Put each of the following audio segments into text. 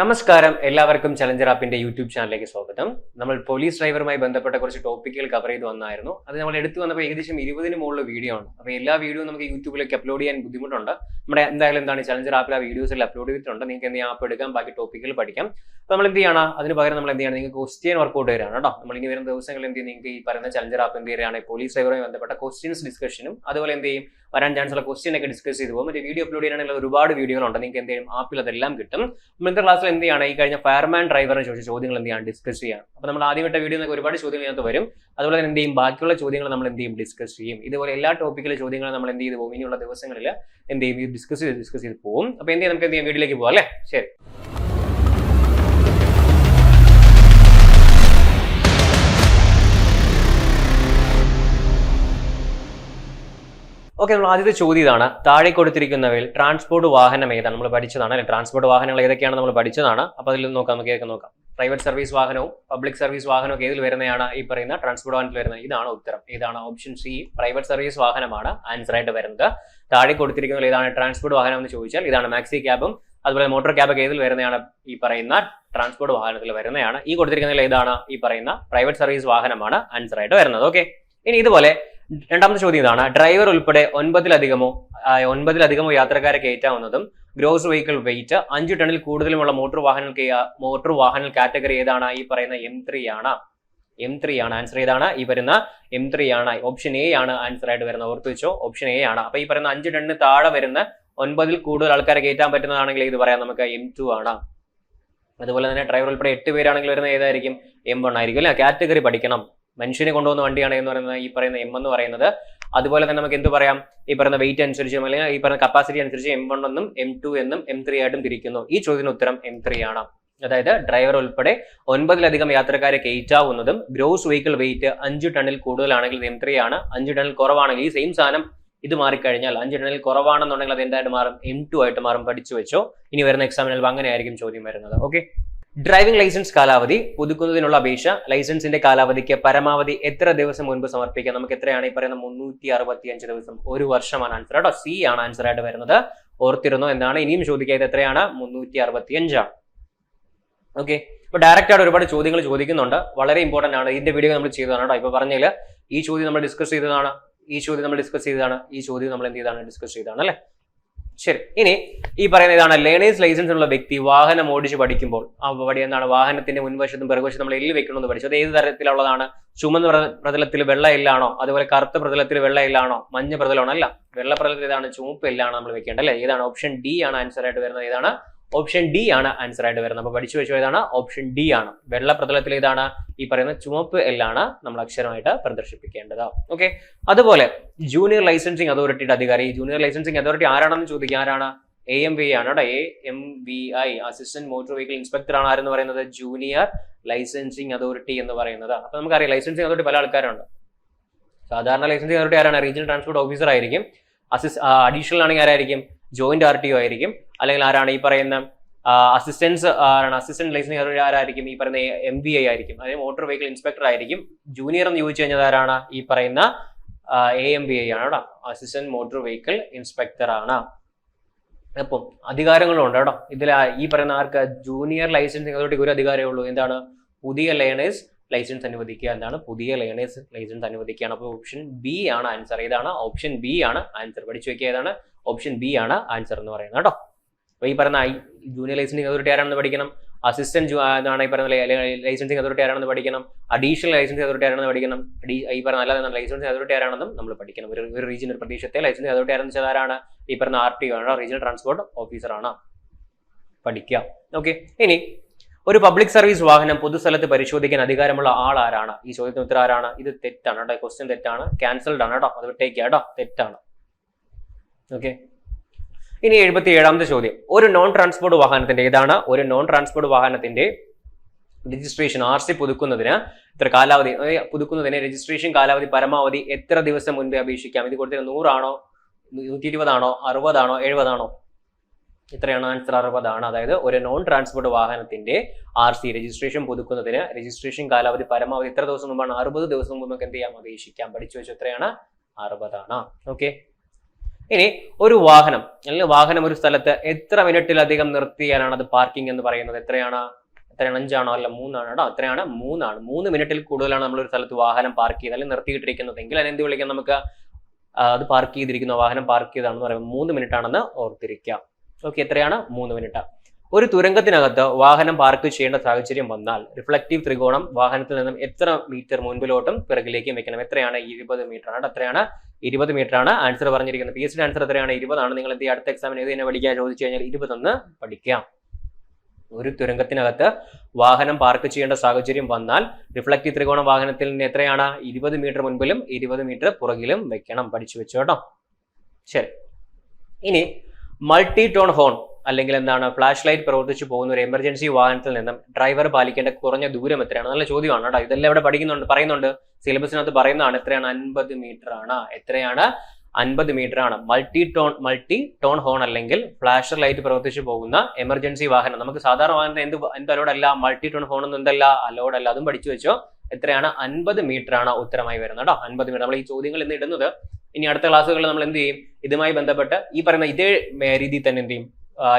നമസ്കാരം. എല്ലാവർക്കും challenger ആപ്പിന്റെ YouTube ചാനലിലേക്ക് സ്വാഗതം. നമ്മൾ പോലീസ് ഡ്രൈവറുമായി ബന്ധപ്പെട്ട കുറച്ച് ടോപ്പിക്കുകൾ കവർ ചെയ്ത് വന്നായിരുന്നു. അത് നമ്മൾ എടുത്തു വന്നപ്പോൾ ഏകദേശം ഇരുപതിന് മുകളിൽ വീഡിയോ ആണ്. അപ്പോൾ എല്ലാ വീഡിയോ നമുക്ക് യൂട്യൂബിലേക്ക് അപ്ലോഡ് ചെയ്യാൻ ബുദ്ധിമുട്ടുണ്ട്. നമ്മുടെ എന്തായാലും എന്താണ് ചലഞ്ചർ ആപ്പിൽ ആ വീഡിയോസിൽ അപ്ലോഡ് ചെയ്തിട്ടുണ്ട്. നിങ്ങൾക്ക് എന്ത് ആപ്പ് എടുക്കാം ബാക്കി ടോപ്പിക്കുകൾ പഠിക്കാം. അപ്പോൾ നമ്മൾ എന്ത് ചെയ്യണം? അതിന് പകരം നമ്മൾ എന്ത് ചെയ്യണം? നിങ്ങൾക്ക് ക്വസ്റ്റ്യൻ വർക്കൗട്ട് വരാണ് കേട്ടോ. നമ്മൾ ഇനി വരുന്ന ദിവസങ്ങളിൽ എന്ത് നിങ്ങൾക്ക് ഈ പറയുന്ന ചലഞ്ചർ ആപ്പ് എന്ത് ചെയ്യുകയാണ് പോലീസ് ഡ്രൈവറുമായി ബന്ധപ്പെട്ട ക്വസ്റ്റ്യൻസ് ഡിസ്കഷനും അതുപോലെ എന്ത് ചെയ്യും? വരാൻ ചാൻസുള്ള ക്വസ്റ്റ്യൻ ഒക്കെ ഡിസ്കസ് ചെയ്തു പോകും. വീഡിയോ അപ്ലോഡ് ചെയ്യാനുള്ള ഒരുപാട് വീഡിയോകളുണ്ട് നിങ്ങൾക്ക് എന്തെങ്കിലും ആപ്പിൽ അതെല്ലാം കിട്ടും. ഇന്നത്തെ ക്ലാസ്സിൽ എന്ത് ചെയ്യാണ്? ഈ കഴിഞ്ഞ ഫയർമാൻ ഡ്രൈവറിനെ ചോദിച്ച ചോദ്യങ്ങൾ എന്ത് ചെയ്യാണ്? ഡിസ്കസ് ചെയ്യാം അപ്പോൾ നമ്മൾ ആദ്യമായിട്ട് വീഡിയോ നമുക്ക് ഒരുപാട് ചോദ്യങ്ങൾ ഇതിനകത്ത് വരും. അതുപോലെ തന്നെ എന്ത് ചെയ്യും? ബാക്കിയുള്ള ചോദ്യങ്ങൾ നമ്മൾ എന്ത് ചെയ്യും? ഡിസ്കസ് ചെയ്യും. ഇതുപോലെ എല്ലാ ടോപ്പിക്കിലെ ചോദ്യങ്ങൾ നമ്മൾ എന്ത് ചെയ്ത് പോകും? ഇനിയുള്ള ദിവസങ്ങളിൽ എന്ത് ചെയ്യും? ഡിസ്കസ് ചെയ്ത് ഡിസ്കസ് ചെയ്ത് പോകും. അപ്പോൾ എന്ത് നമുക്ക് എന്ത് വീഡിയോയിലേക്ക് പോകാം അല്ലേ? ശരി. ഓക്കെ നമ്മൾ ആദ്യത്തെ ചോദ്യം ഇതാണ്. താഴെ കൊടുത്തിരിക്കുന്നവയിൽ ട്രാൻസ്പോർട്ട് വാഹനം ഏതാണ്? നമ്മൾ പഠിച്ചതാണ് അല്ലെങ്കിൽ ട്രാൻസ്പോർട്ട് വാഹനങ്ങൾ ഏതൊക്കെയാണ് നമ്മൾ പഠിച്ചതാണ്? അപ്പോൾ അതിൽ നോക്കാം നമുക്ക് ഏതൊക്കെ നോക്കാം. പ്രൈവറ്റ് സർവീസ് വാഹനവും പബ്ലിക് സർവീസ് വാഹനവും ഒക്കെ ഏതിൽ വരുന്നതാണ് ഈ പറയുന്ന ട്രാൻസ്പോർട്ട് വാഹനത്തിൽ വരുന്നത്? ഇതാണ് ഉത്തരം. ഇതാണ് ഓപ്ഷൻ സി പ്രൈവറ്റ് സർവീസ് വാഹനമാണ് ആൻസർ ആയിട്ട് വരുന്നത്. താഴെ കൊടുത്തിരിക്കുന്നതിൽ ഏതാണ് ട്രാൻസ്പോർട്ട് വാഹനം എന്ന് ചോദിച്ചാൽ ഇതാണ് മാക്സി ക്യാബും അതുപോലെ മോട്ടോർ ക്യാബ് ഒക്കെ ഏതിൽ വരുന്നതാണ് ഈ പറയുന്ന ട്രാൻസ്പോർട്ട് വാഹനത്തിൽ വരുന്നതാണ്. ഈ കൊടുത്തിരിക്കുന്നതിൽ ഏതാണ് ഈ പറയുന്ന പ്രൈവറ്റ് സർവീസ് വാഹനമാണ് ആൻസർ ആയിട്ട് വരുന്നത്. ഓക്കെ. ഇനി ഇതുപോലെ രണ്ടാമത്തെ ചോദ്യം ഇതാണ്. ഡ്രൈവർ ഉൾപ്പെടെ ഒൻപതിലധികമോ ഒൻപതിലധികമോ യാത്രക്കാരെ കയറ്റാവുന്നതും ഗ്രോസ് വെഹിക്കിൾ വെയിറ്റ് അഞ്ച് ടണ്ണിൽ കൂടുതലുമുള്ള മോട്ടോർ വാഹന മോട്ടോർ വാഹന കാറ്റഗറി ഏതാണ്? ഈ പറയുന്ന എം ത്രീ ആണ്. എം ത്രീ ആണ്. ആൻസർ ഏതാണ്? ഈ വരുന്ന എം ത്രീ ആണ്. ഓപ്ഷൻ എ ആണ് ആൻസർ ആയിട്ട് വരുന്നത്. ഓർത്ത് വെച്ചോ. ഓപ്ഷൻ എ ആണ്. അപ്പൊ ഈ പറയുന്ന അഞ്ച് ടണ്ണിന് താഴെ വരുന്ന ഒൻപതിൽ കൂടുതൽ ആൾക്കാരെ കയറ്റാൻ പറ്റുന്നതാണെങ്കിൽ ഇത് പറയാം നമുക്ക് എം ടു ആണ്. അതുപോലെ തന്നെ ഡ്രൈവർ ഉൾപ്പെടെ എട്ട് പേരാണെങ്കിൽ വരുന്ന ഏതായിരിക്കും? എം വൺ ആയിരിക്കും അല്ലെ? കാറ്റഗറി പഠിക്കണം. മനുഷ്യനെ കൊണ്ടുപോകുന്ന വണ്ടിയാണ് എന്ന് പറയുന്നത് ഈ പറയുന്ന എം എന്ന് പറയുന്നത്. അതുപോലെ തന്നെ നമുക്ക് എന്ത് പറയാം? ഈ പറയുന്ന വെയിറ്റ് അനുസരിച്ചും അല്ലെങ്കിൽ ഈ പറയുന്ന കപ്പാസിറ്റി അനുസരിച്ച് എം വൺ എന്നും എം ടു എന്നും എം ത്രീ ആയിട്ടും തിരിക്കുന്നു. ഈ ചോദ്യത്തിന് ഉത്തരം എം ത്രീ ആണ്. അതായത് ഡ്രൈവർ ഉൾപ്പെടെ ഒൻപതിലധികം യാത്രക്കാരെ കയറ്റാവുന്നതും ഗ്രോസ് വെഹിക്കിൾ വെയിറ്റ് അഞ്ച് ടണ്ണിൽ കൂടുതലാണെങ്കിൽ എം ത്രീ ആണ്. അഞ്ച് ടണ്ണിൽ കുറവാണെങ്കിൽ ഈ സെയിം സാധനം ഇത് മാറിക്കഴിഞ്ഞാൽ അഞ്ച് ടണ്ണിൽ കുറവാണെന്നുണ്ടെങ്കിൽ അത് എന്തായിട്ട് മാറും? എം ടു ആയിട്ട് മാറും. പഠിച്ചു വെച്ചോ. ഇനി വരുന്ന എക്സാമിനൽ അങ്ങനെ ആയിരിക്കും ചോദ്യം വരുന്നത്. ഓക്കെ ഡ്രൈവിംഗ് ലൈസൻസ് കാലാവധി പുതുക്കുന്നതിനുള്ള അപേക്ഷ ലൈസൻസിന്റെ കാലാവധിക്ക് പരമാവധി എത്ര ദിവസം മുൻപ് സമർപ്പിക്കാം? നമുക്ക് എത്രയാണ് ഈ പറയുന്ന മുന്നൂറ്റി അറുപത്തി അഞ്ച് ദിവസം? ഒരു വർഷമാണ് ആൻസർ കേട്ടോ സി ആണ് ആൻസർ ആയിട്ട് വരുന്നത്. ഓർത്തിരുന്നു? എന്താണ്? ഇനിയും ചോദിക്കാതെ എത്രയാണ്? മുന്നൂറ്റി അറുപത്തി അഞ്ചാണ് ഓക്കെ ഇപ്പൊ ഡയറക്റ്റ് ആയിട്ട് ഒരുപാട് ചോദ്യങ്ങൾ ചോദിക്കുന്നുണ്ട്. വളരെ ഇമ്പോർട്ടന്റ് ആണ്. ഇതിന്റെ വീഡിയോ നമ്മൾ ചെയ്തതാണ് കേട്ടോ. ഇപ്പൊ പറഞ്ഞില്ല ഈ ചോദ്യം നമ്മൾ ഡിസ്കസ് ചെയ്തതാണ്. ഈ ചോദ്യം നമ്മൾ ഡിസ്കസ് ചെയ്തതാണ്. ഈ ചോദ്യം നമ്മൾ എന്ത് ചെയ്താണ് ഡിസ്കസ് ചെയ്താണ് അല്ലേ? ശരി. ഇനി ഈ പറയുന്ന ഇതാണ്. ലേണേഴ്സ് ലൈസൻസ് ഉള്ള വ്യക്തി വാഹനം ഓടിച്ച് പഠിക്കുമ്പോൾ പടി എന്താണ്? വാഹനത്തിന്റെ മുൻവശത്തും പിറകുവശത്തും നമ്മൾ എല്ല് വെക്കണമെന്ന് പഠിച്ചു. അത് ഏത് തരത്തിലുള്ളതാണ്? ചുമന്ന പ്ര- പ്രതലത്തിൽ വെള്ള എല്ലാണോ അതുപോലെ കറുത്ത പ്രതലത്തിൽ വെള്ള എല്ലാണോ മഞ്ഞ പ്രതലമാണോ? അല്ല. വെള്ള പ്രതലത്തിൽ ഏതാണ്? ചുവപ്പ് എല്ലാണോ നമ്മൾ വെക്കേണ്ടത് അല്ലേ? ഏതാണ്? ഓപ്ഷൻ ഡി ആണ് ആൻസർ ആയിട്ട് വരുന്നത്. ഏതാണ്? ഓപ്ഷൻ ഡി ആണ് ആൻസർ ആയിട്ട് വരുന്നത്. അപ്പൊ പഠിച്ചു വെച്ചോ ഏതാണ്? ഓപ്ഷൻ ഡി ആണ്. വെള്ള പ്രതലത്തിൽ ഇതാണ് ഈ പറയുന്ന ചുവപ്പ് എല്ലാണ് നമ്മൾ അക്ഷരമായിട്ട് പ്രദർശിപ്പിക്കേണ്ടത്. ഓക്കെ അതുപോലെ ജൂനിയർ ലൈസൻസിങ് അതോറിറ്റിയുടെ അധികാരി. ജൂനിയർ ലൈസൻസിങ് അതോറിറ്റി ആരാണെന്ന് ചോദിക്കുക ആരാണ്? എ എം വി ആണ് A M V I assistant motor vehicle inspector ആണ് ആരെന്ന് പറയുന്നത്? ജൂനിയർ ലൈസൻസിങ് അതോറിറ്റി എന്ന് പറയുന്നത്. അപ്പൊ നമുക്കറിയാം ലൈസൻസിങ് അതോറിറ്റി പല ആൾക്കാരുണ്ട്. സാധാരണ ലൈസൻസിങ് അതോറിറ്റി ആരാണ്? റീജിയണൽ ട്രാൻസ്പോർട്ട് ഓഫീസർ ആയിരിക്കും. അസിസ് അഡീഷണൽ ആണെങ്കിൽ ആരായിരിക്കും? ജോയിന്റ് ആർ ടി ഒ ആയിരിക്കും. അല്ലെങ്കിൽ ആരാണ് ഈ പറയുന്ന അസിസ്റ്റൻസ് ആരാണ്? അസിസ്റ്റന്റ് ലൈസൻസ് ആരായിരിക്കും? ഈ പറയുന്ന എം ബി ഐ ആയിരിക്കും. അതായത് മോട്ടോർ വെഹിക്കിൾ ഇൻസ്പെക്ടർ ആയിരിക്കും. ജൂനിയർ എന്ന് ചോദിച്ചു കഴിഞ്ഞാൽ ആരാണ്? ഈ പറയുന്ന എ എം ബി ഐ ആണ് കേട്ടോ. അസിസ്റ്റന്റ് മോട്ടോർ വെഹിക്കിൾ ഇൻസ്പെക്ടർ ആണ്. അപ്പം അധികാരങ്ങളും ഉണ്ട് കേട്ടോ. ഇതിൽ ഈ പറയുന്ന ആർക്ക്? ജൂനിയർ ലൈസൻസിങ് അതോറിറ്റിക്ക് ഒരു അധികാരമേ ഉള്ളൂ. എന്താണ്? പുതിയ ലേണേഴ്സ് ലൈസൻസ് അനുവദിക്കുക എന്നാണ് പുതിയ ലേണേഴ്സ് ലൈസൻസ് അനുവദിക്കുകയാണ്. അപ്പോൾ ഓപ്ഷൻ ബി ആണ് ആൻസർ ഇതാണ് ഓപ്ഷൻ ബി ആണ് ആൻസർ പഠിച്ചു വെക്കുക ഏതാണ്? ഓപ്ഷൻ ബി ആണ് ആൻസർ എന്ന് പറയുന്നത് കേട്ടോ. അപ്പോൾ ഈ പറയുന്ന ജൂനിയർ ലൈസൻസിങ് അതോറിറ്റി ആരാണെന്ന് പഠിക്കണം? അസിസ്റ്റന്റ് എന്താണ് ഈ പറയുന്ന ലൈസൻസിങ് അതോറിറ്റി ആരാണെന്ന് പഠിക്കണം? അഡീഷണൽ ലൈസൻസിങ് അതോറിറ്റി ആരാണെന്ന് പഠിക്കണം? ഈ പറഞ്ഞ അല്ലാതെ ലൈസൻസിങ് അതോറിറ്റി ആരാണെന്നും നമ്മൾ പഠിക്കണം. ഒരു ഒരു റീജിയൻ ഒരു പ്രദേശത്തെ ലൈസൻസിങ് അതോറിറ്റി ആരാണെന്ന് വെച്ചാൽ ആരാണ്? ഈ പറഞ്ഞ ആർ ടി ആണ്. റീജിയൽ ട്രാൻസ്പോർട്ട് ഓഫീസർ ആണ് പഠിക്കുക. ഓക്കെ ഇനി ഒരു പബ്ലിക് സർവീസ് വാഹനം പൊതുസ്ഥലത്ത് പരിശോധിക്കാൻ അധികാരമുള്ള ആൾ ആരാണ് ഈ ചോദ്യത്തിന് ഉത്തരം ആരാണ്? ഇത് തെറ്റാണ് കേട്ടോ. ക്വസ്റ്റ്യൻ തെറ്റാണ്. ക്യാൻസൽഡ് ആണ് കേട്ടോ. അത് വിട്ടേക്കുക കേട്ടോ. തെറ്റാണ്. ഓക്കെ ഇനി എഴുപത്തി ഏഴാമത്തെ ചോദ്യം. ഒരു നോൺ ട്രാൻസ്പോർട്ട് വാഹനത്തിന്റെ ഏതാണ്? ഒരു നോൺ ട്രാൻസ്പോർട്ട് വാഹനത്തിന്റെ രജിസ്ട്രേഷൻ ആർ സി പുതുക്കുന്നതിന് ഇത്ര കാലാവധി പുതുക്കുന്നതിന് രജിസ്ട്രേഷൻ കാലാവധി പരമാവധി എത്ര ദിവസം മുൻപേ അപേക്ഷിക്കാം? ഇത് കൊടുത്തിട്ട് നൂറാണോ? നൂറ്റി ഇരുപതാണോ? അറുപതാണോ? എഴുപതാണോ? ഇത്രയാണ് ആൻസർ അറുപതാണ് അതായത് ഒരു നോൺ ട്രാൻസ്പോർട്ട് വാഹനത്തിന്റെ ആർ സി രജിസ്ട്രേഷൻ പുതുക്കുന്നതിന് രജിസ്ട്രേഷൻ കാലാവധി പരമാവധി ഇത്ര ദിവസം മുമ്പാണ്? അറുപത് ദിവസം മുമ്പ് നമുക്ക് എന്ത് ചെയ്യാം? അപേക്ഷിക്കാം. പഠിച്ചു വെച്ചു എത്രയാണ് അറുപതാണ് ഓക്കെ ഇനി ഒരു വാഹനം അല്ലെങ്കിൽ വാഹനം ഒരു സ്ഥലത്ത് എത്ര മിനിറ്റിലധികം നിർത്തിയാലാണ് അത് പാർക്കിംഗ് എന്ന് പറയുന്നത്? എത്രയാണ്? എത്രയാണ്? അഞ്ചാണോ? അല്ല മൂന്നാണോ? കേട്ടോ എത്രയാണ്? മൂന്നാണ്. മൂന്ന് മിനിറ്റിൽ കൂടുതലാണ് നമ്മൾ ഒരു സ്ഥലത്ത് വാഹനം പാർക്ക് ചെയ്ത് അല്ലെങ്കിൽ നിർത്തിയിട്ടിരിക്കുന്നതെങ്കിൽ അതിനെന്ത് വിളിക്കാം നമുക്ക്? അത് പാർക്ക് ചെയ്തിരിക്കുന്ന വാഹനം പാർക്ക് ചെയ്താണെന്ന് പറയുമ്പോൾ മൂന്ന് മിനിറ്റ് ആണെന്ന് ഓർത്തിരിക്കാം. ഓക്കെ എത്രയാണ്? മൂന്ന് മിനിറ്റ് ഒരു തുരങ്കത്തിനകത്ത് വാഹനം പാർക്ക് ചെയ്യേണ്ട സാഹചര്യം വന്നാൽ റിഫ്ലക്റ്റീവ് ത്രികോണം വാഹനത്തിൽ നിന്നും എത്ര മീറ്റർ മുൻപിലോട്ടും പിറകിലേക്കും വെക്കണം. എത്രയാണ്? ഇരുപത് മീറ്റർ ആണ്. എത്രയാണ്? ഇരുപത് മീറ്റർ ആണ്. ആൻസർ പറഞ്ഞിരിക്കുന്നത്. പി എസ് ആൻസർ എത്രയാണ്? ഇരുപതാണ്. നിങ്ങൾ എന്ത് അടുത്ത എക്സാമിന് ഏത് തന്നെ പഠിക്കാൻ ചോദിച്ചു കഴിഞ്ഞാൽ ഇരുപതൊന്ന് പഠിക്കാം. ഒരു തുരങ്കത്തിനകത്ത് വാഹനം പാർക്ക് ചെയ്യേണ്ട സാഹചര്യം വന്നാൽ റിഫ്ലക്റ്റീവ് ത്രികോണം വാഹനത്തിൽ നിന്ന് എത്രയാണ്? ഇരുപത് മീറ്റർ മുൻപിലും ഇരുപത് മീറ്റർ പുറകിലും വെക്കണം. പഠിച്ചു വെച്ചോ കേട്ടോ ശരി. ഇനി മൾട്ടി ടോൺ ഹോൺ അല്ലെങ്കിൽ എന്താണ് ഫ്ലാഷ് ലൈറ്റ് പ്രവർത്തിച്ചു പോകുന്ന ഒരു എമർജൻസി വാഹനത്തിൽ നിന്നും ഡ്രൈവർ പാലിക്കേണ്ട കുറഞ്ഞ ദൂരം എത്രയാണ്? നല്ല ചോദ്യമാണ് കേട്ടോ. ഇതെല്ലാം ഇവിടെ പഠിക്കുന്നുണ്ട് പറയുന്നുണ്ട്. സിലബസിനകത്ത് പറയുന്നതാണ് എത്രയാണ്? അൻപത് മീറ്റർ ആണ്. എത്രയാണ്? അൻപത് മീറ്റർ ആണ്. Multi tone multi tone horn അല്ലെങ്കിൽ ഫ്ലാഷർ ലൈറ്റ് പ്രവർത്തിച്ചു പോകുന്ന എമർജൻസി വാഹനം. നമുക്ക് സാധാരണ വാഹനത്തിന് എന്ത് എന്ത് അലോഡല്ല മൾട്ടി ടോൺ ഹോൺ ഒന്നും എന്തല്ല അലോഡല്ല അതും പഠിച്ചു വെച്ചോ. എത്രയാണ്? അൻപത് മീറ്റർ ആണ് ഉത്തരമായി വരുന്നത് കേട്ടോ. അൻപത് മീറ്റർ. നമ്മൾ ഈ ചോദ്യങ്ങൾ ഇന്ന് ഇടുന്നത് ഇനി അടുത്ത ക്ലാസ്സുകളിൽ നമ്മൾ എന്ത് ചെയ്യും? ഇതുമായി ബന്ധപ്പെട്ട് ഈ പറയുന്ന ഇതേ രീതിയിൽ തന്നെ എന്ത് ചെയ്യും?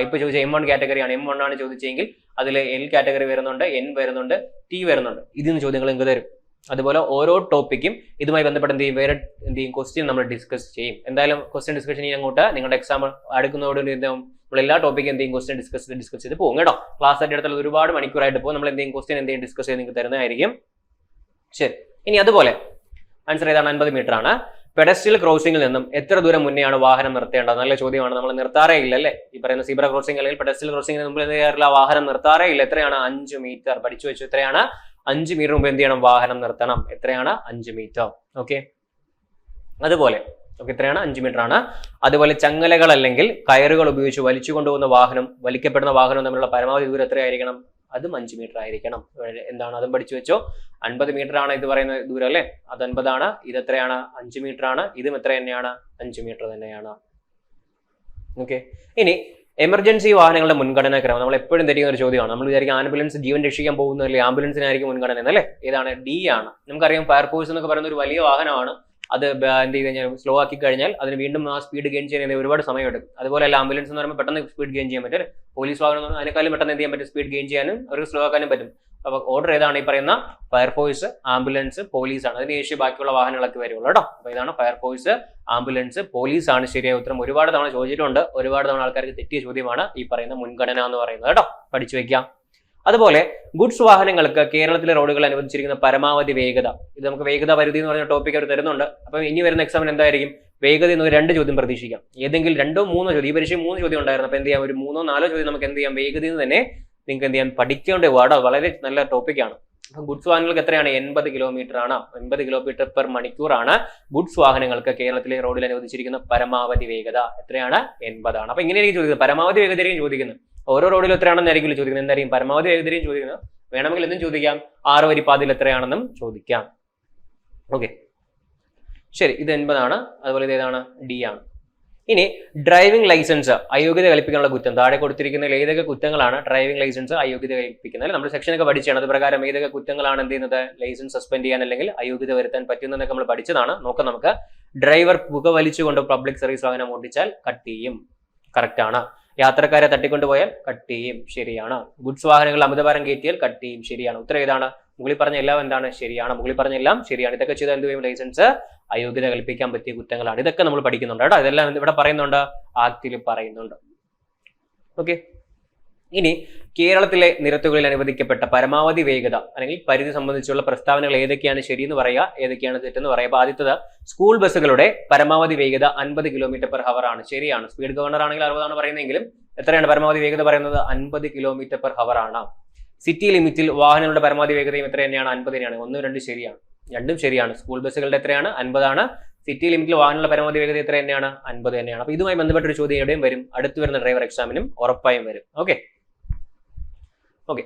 ഇപ്പൊ ചോദിച്ച എം വൺ കാറ്റഗറി ആണ്. എം വൺ ആണ് ചോദിച്ചെങ്കിൽ അതിൽ എൽ കാറ്റഗറി വരുന്നുണ്ട് എൻ വരുന്നുണ്ട് ടി വരുന്നുണ്ട്. ഇതിന് ചോദ്യങ്ങൾ നിങ്ങൾക്ക് തരും. അതുപോലെ ഓരോ ടോപ്പിക്കും ഇതുമായി ബന്ധപ്പെട്ട് എന്ത് ചെയ്യും? വേറെ എന്ത് ചെയ്യും? ക്വസ്റ്റ്യൻ നമ്മൾ ഡിസ്കസ് ചെയ്യും. എന്തായാലും ക്വസ്റ്റ്യൻ ഡിസ്കഷൻ ചെയ്യാൻ അങ്ങോട്ട് നിങ്ങളുടെ എക്സാം അടുക്കുന്നതോട് എന്താവും നമ്മൾ എല്ലാ ടോപ്പിക്കും എന്തെങ്കിലും ക്വസ്റ്റ്യൻ ഡിസ്കസ് ഡിസ്കസ് ചെയ്ത് പോകും കേട്ടോ. ക്ലാസ് ആയിട്ട് എടുത്തുള്ള ഒരുപാട് മണിക്കൂറായിട്ട് പോകും. നമ്മൾ എന്തെങ്കിലും ക്വസ്റ്റ്യൻ എന്തെങ്കിലും ഡിസ്കസ് ചെയ്ത് നിങ്ങൾക്ക് തരുന്നതായിരിക്കും. ശരി. ഇനി അതുപോലെ ആൻസർ ഏതാണ്? അൻപത് മീറ്റർ ആണ്. പെഡസ്ട്രിയൽ ക്രോസിംഗിൽ നിന്നും എത്ര ദൂരം മുന്നെയാണ് വാഹനം നിർത്തേണ്ടത്? നല്ല ചോദ്യമാണ്. നമ്മൾ നിർത്താറേ ഇല്ല അല്ലേ? ഈ പറയുന്ന സീബ്ര ക്രോസിംഗ് അല്ലെങ്കിൽ പെഡസ്ട്രിയൽ ക്രോസിംഗിന് മുമ്പ് എന്ത് ചെയ്യാറില്ല? വാഹനം നിർത്താറേ ഇല്ല. എത്രയാണ്? അഞ്ച് മീറ്റർ പഠിച്ചു വെച്ചു. എത്രയാണ്? അഞ്ച് മീറ്റർ മുമ്പ് എന്ത് ചെയ്യണം? വാഹനം നിർത്തണം. എത്രയാണ്? അഞ്ച് മീറ്റർ ഓക്കെ അതുപോലെ ഓക്കെ എത്രയാണ്? അഞ്ച് മീറ്റർ ആണ്. അതുപോലെ ചങ്ങലകൾ അല്ലെങ്കിൽ കയറുകൾ ഉപയോഗിച്ച് വലിച്ചു കൊണ്ടുപോകുന്ന വാഹനം വലിക്കപ്പെടുന്ന വാഹനം തമ്മിലുള്ള പരമാവധി ദൂരം എത്രയായിരിക്കണം? അതും അഞ്ച് മീറ്റർ ആയിരിക്കണം. എന്താണ് അതും പഠിച്ചു വെച്ചോ? അൻപത് മീറ്റർ ആണ് ഇത് പറയുന്ന ദൂരം അല്ലേ? അത് അൻപതാണ് ഇത് എത്രയാണ്? അഞ്ച് മീറ്റർ ആണ് ഇതും എത്ര തന്നെയാണ്? അഞ്ച് മീറ്റർ തന്നെയാണ്. ഓക്കെ ഇനി എമർജൻസി വാഹനങ്ങളുടെ മുൻഗണനാ ക്രമം. നമ്മൾ എപ്പോഴും ധരിക്കുന്ന ഒരു ചോദ്യമാണ്. നമ്മൾ വിചാരിക്കും ആംബുലൻസ് ജീവൻ രക്ഷിക്കാൻ പോകുന്നതല്ലേ? ആംബുലൻസിനായിരിക്കും മുൻഗണന എന്നല്ലേ ഏതാണ്? ഡി ആണ്. നമുക്കറിയാം ഫയർഫോഴ്സ് എന്നൊക്കെ പറയുന്ന ഒരു വലിയ വാഹനമാണ്. അത് എന്ത് ചെയ്ത് കഴിഞ്ഞാൽ സ്ലോ ആക്കി കഴിഞ്ഞാൽ അതിന് വീണ്ടും ആ സ്പീഡ് ഗെയിൻ ചെയ്യാൻ ഒരുപാട് സമയം എടുക്കും അതുപോലെ അല്ല ആംബുലൻസ് എന്ന് പറയുമ്പോൾ പെട്ടെന്ന് സ്പീഡ് ഗെയിൻ ചെയ്യാൻ പറ്റും. പോലീസ് വാഹനം അതിനേക്കാളും പെട്ടെന്ന് എന്ത് ചെയ്യാൻ പറ്റും? സ്പീഡ് ഗെയിൻ ചെയ്യാനും അവർക്ക് സ്ലോ ആക്കാനും പറ്റും. അപ്പോൾ ഓർഡർ ഏതാണ് ഈ പറയുന്ന ഫയർഫോഴ്സ് ആംബുലൻസ് പോലീസ് ആണ്. അതിന് ശേഷം ബാക്കിയുള്ള വാഹനങ്ങളൊക്കെ വരുള്ളൂ കേട്ടോ. അപ്പോൾ ഇതാണ് ഫയർഫോഴ്സ് ആംബുലൻസ് പോലീസ് ആണ് ശരിയായ ഉത്തരം. ഒരുപാട് തവണ ചോദിച്ചിട്ടുണ്ട്. ഒരുപാട് തവണ ആൾക്കാർക്ക് തെറ്റിയ ചോദ്യമാണ് ഈ പറയുന്ന മുൻഗണന എന്ന് പറയുന്നത് കേട്ടോ. പഠിച്ചു വെക്കാം. അതുപോലെ ഗുഡ്സ് വാഹനങ്ങൾക്ക് കേരളത്തിലെ റോഡുകൾ അനുവദിച്ചിരിക്കുന്ന പരമാവധി വേഗത. ഇത് നമുക്ക് വേഗത പരിധി എന്ന് പറഞ്ഞ ടോപ്പിക് അവർ തരുന്നുണ്ട്. അപ്പൊ ഇനി വരുന്ന എക്സാമിന് എന്തായിരിക്കും? വേഗത എന്ന് രണ്ട് ചോദ്യം പ്രതീക്ഷിക്കാം. ഏതെങ്കിലും രണ്ടോ മൂന്നോ ചോദ്യം ഈ പരീക്ഷ മൂന്ന് ചോദ്യം ഉണ്ടായിരുന്നു. അപ്പൊ എന്ത് ചെയ്യാം? ഒരു മൂന്നോ നാലോ ചോദ്യം നമുക്ക് എന്ത് ചെയ്യാം? വേഗത എന്ന് തന്നെ നിങ്ങൾക്ക് എന്ത് ചെയ്യാൻ പഠിക്കേണ്ട വാർഡ് വളരെ നല്ല ടോപ്പിക്കാണ് അപ്പൊ ഗുഡ്സ് വാഹനങ്ങൾക്ക് എത്രയാണ്? എൺപത് കിലോമീറ്റർ ആണ്. എൺപത് കിലോമീറ്റർ പെർ മണിക്കൂറാണ് ഗുഡ്സ് വാഹനങ്ങൾക്ക് കേരളത്തിലെ റോഡിൽ അനുവദിച്ചിരിക്കുന്ന പരമാവധി വേഗത. എത്രയാണ്? എൺപതാണ്. അപ്പൊ ഇങ്ങനെയായിരിക്കും ചോദിക്കുന്നത്. പരമാവധി വേഗതയായിരിക്കും ചോദിക്കുന്നത്. ഓരോ റോഡിലും എത്രയാണെന്നായിരിക്കും ചോദിക്കുന്നത്. എന്തായിരിക്കും പരമാവധി വേഗതയും ചോദിക്കുന്നത് വേണമെങ്കിൽ എന്തും ചോദിക്കാം. ആറ് വരി പാതയിൽ എത്രയാണെന്നും ചോദിക്കാം. ഓക്കെ ശരി ഇത് എൺപതാണ്. അതുപോലെ ഇത് ഏതാണ്? ഡി ആണ്. ഇനി ഡ്രൈവിംഗ് ലൈസൻസ് അയോഗ്യത കൽപ്പിക്കാനുള്ള കുറ്റം. താഴെ കൊടുത്തിരിക്കുന്ന ഏതൊക്കെ കുറ്റങ്ങളാണ്. ഡ്രൈവിംഗ് ലൈസൻസ് അയോഗ്യത കൽപ്പിക്കുന്നത്. നമ്മൾ സെക്ഷനൊക്കെ പഠിച്ചാണ്. അത് പ്രകാരം ഏതൊക്കെ കുറ്റങ്ങളാണ് എന്ത് ചെയ്യുന്നത്? ലൈസൻസ് സസ്പെൻഡ് ചെയ്യാൻ അല്ലെങ്കിൽ അയോഗ്യത വരുത്താൻ പറ്റുന്നതൊക്കെ നമ്മൾ പഠിച്ചതാണ്. നോക്കാം നമുക്ക്. ഡ്രൈവർ പുക വലിച്ചുകൊണ്ട് പബ്ലിക് സർവീസ് വാഹനം ഓടിച്ചാൽ കട്ട് ചെയ്യും. കറക്റ്റ് ആണ്. യാത്രക്കാരെ തട്ടിക്കൊണ്ടുപോയാൽ കട്ട് ചെയ്യും ശരിയാണ്. ഗുഡ്സ് വാഹനങ്ങൾ അമിതഭാരം കയറ്റിയാൽ കട്ട് ചെയ്യും ശരിയാണ്. ഉത്തരം ഏതാണ്? മുകളിൽ പറഞ്ഞ എല്ലാം എന്താണ്? ശരിയാണ്. മുകളിൽ പറഞ്ഞ എല്ലാം ശരിയാണ്. ഇതൊക്കെ ചെയ്താൽ എന്ത് ചെയ്യും? ലൈസൻസ് അയോഗ്യത കൽപ്പിക്കാൻ പറ്റിയ കുറ്റങ്ങളാണ്. ഇതൊക്കെ നമ്മൾ പഠിക്കുന്നുണ്ട് കേട്ടോ. ഇതെല്ലാം ഇവിടെ പറയുന്നുണ്ട്. ആക്ടിൽ പറയുന്നുണ്ട്. ഓക്കെ ഇനി കേരളത്തിലെ നിരത്തുകളിൽ അനുവദിക്കപ്പെട്ട പരമാവധി വേഗത അല്ലെങ്കിൽ പരിധി സംബന്ധിച്ചുള്ള പ്രസ്താവനകൾ ഏതൊക്കെയാണ് ശരിയെന്ന് പറയുക ഏതൊക്കെയാണ് തെറ്റെന്ന് പറയുക. അപ്പൊ ആദ്യത്തത് സ്കൂൾ ബസ്സുകളുടെ പരമാവധി വേഗത അൻപത് കിലോമീറ്റർ പെർ ഹവർ ആണ്. ശരിയാണ്. സ്പീഡ് ഗവർണർ ആണെങ്കിൽ അറുപതാണ് പറയുന്നതെങ്കിലും എത്രയാണ് പരമാവധി വേഗത പറയുന്നത്? അൻപത് കിലോമീറ്റർ പെർ ഹവർ ആണ്. സിറ്റി ലിമിറ്റിൽ വാഹനങ്ങളുടെ പരമാവധി വേഗതയും എത്ര തന്നെയാണ്? അൻപത് തന്നെയാണ് ഒന്നും രണ്ടും ശരിയാണ്. രണ്ടും ശരിയാണ്. സ്കൂൾ ബസ്സുകളുടെ എത്രയാണ്? അൻപതാണ്. സിറ്റി ലിമിറ്റിൽ വാഹനങ്ങളുടെ പരമാവധി വേഗത എത്ര തന്നെയാണ്? അൻപത് തന്നെയാണ്. അപ്പൊ ഇതുമായി ബന്ധപ്പെട്ട ഒരു ചോദ്യം എവിടെയും വരും. അടുത്തു വരുന്ന ഡ്രൈവർ എക്സാമിനും ഉറപ്പായും വരും. ഓക്കെ ഓക്കെ